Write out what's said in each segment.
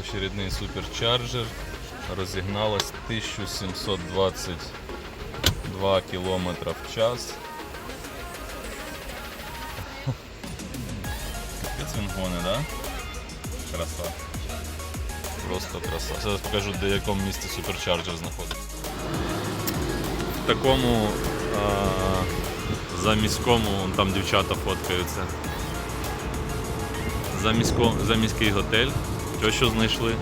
очередний суперчарджер. Розігналась 1722 км в час. Капець да? Краса. Просто краса. Зараз покажу, де якому місці суперчарджер знаходиться. В такому а, заміському, вон там дівчата фоткаються. Замісько, заміський готель. Що знайшли.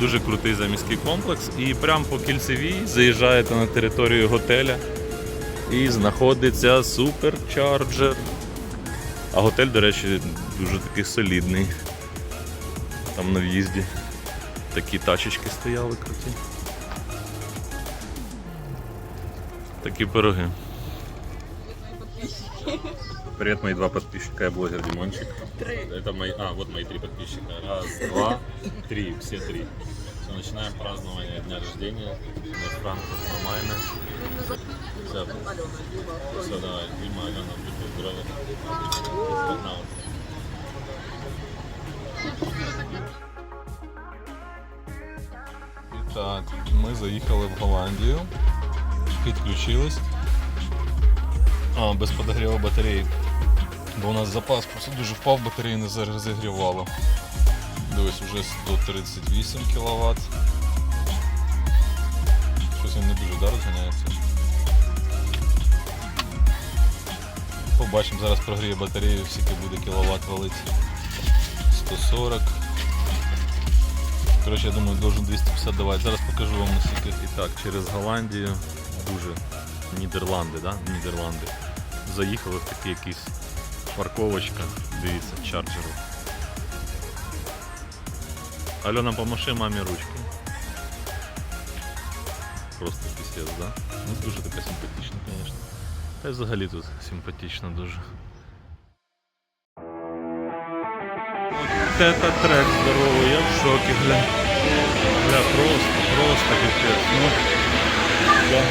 Дуже крутий заміський комплекс. І прямо по кільцевій заїжджаєте на територію готеля і знаходиться суперчарджер. А готель, до речі, дуже такий солідний. Там на в'їзді такі тачечки стояли круті. Такі пироги. Привет, мои два подписчика, я блогер Димончик. Три. Это мои, а, вот мои три подписчика. Раз, два, три, все три. Все, начинаем празднование дня рождения. На Франкфурт на Майне. Все, все, давай, Дима, Алена, будьте здоровы. Погнали. І так, ми заїхали в Голландію, підключились. А, без подогріву батареї. Бо у нас запас просто дуже впав, батареї не розігрівало. Дивись, вже 138 кВт. Щось він не дуже да, розганяється. Побачимо, зараз прогріє батарею, скільки буде кіловат валити. 140. Коротше, я думаю, должен 250 давати. Зараз покажу вам наскільки. І так, через Голландію дуже Нідерланди, да? Нідерланди. Заїхали в такий якийсь парковочка, дивіться, чарджеру. Альона, помаши мамі ручки. Просто пісець, да? Ну, дуже така симпатична, звісно. Та й взагалі тут симпатична дуже. Вот это трек здоровий, я в шокі, гля. Бля, просто, просто капець. Ну, да.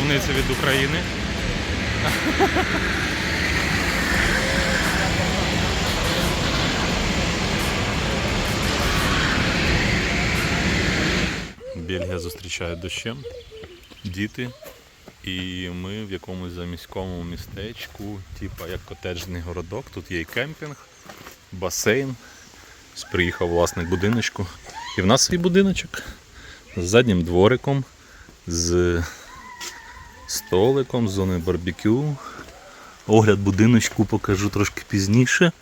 Представниця від України. Бельгія зустрічає дощем, діти. І ми в якомусь заміському містечку, типа як котеджний городок. Тут є і кемпінг, басейн. Приїхав власник будиночку. І в нас свій будиночок з заднім двориком, з столиком, з зоною барбекю. Огляд будиночку покажу трошки пізніше.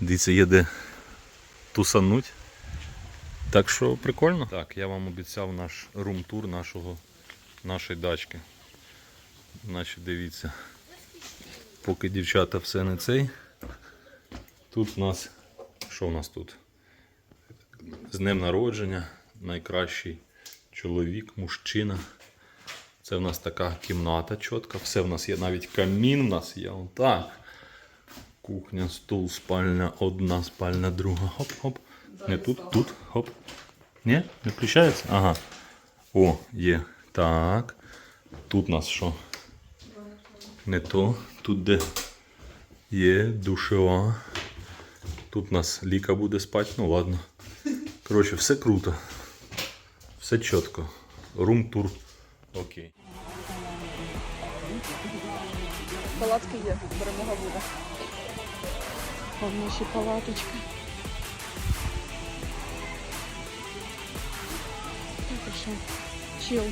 Дивіться, є де тусануть. Так що прикольно. Так, я вам обіцяв наш рум-тур нашого, нашої дачки. Значить, дивіться. Поки дівчата все не цей. Тут у нас. Що у нас тут? З днем народження. Найкращий чоловік, мужчина. Це в нас така кімната чітка. Все в нас є, навіть камін в нас є. Вон так. Кухня, стул, спальня, одна спальня, друга. Хоп-хоп. Не тут, тут, хоп. Ні? Не включається? Ага. О, є. Так. Тут у нас що? Не то. Тут де є душова. Тут у нас ліка буде спати, ну ладно. Коротше, все круто. Все чітко. Рум-тур. Окей. Палатки є, перемога буде. Повніші палаточка. Чил.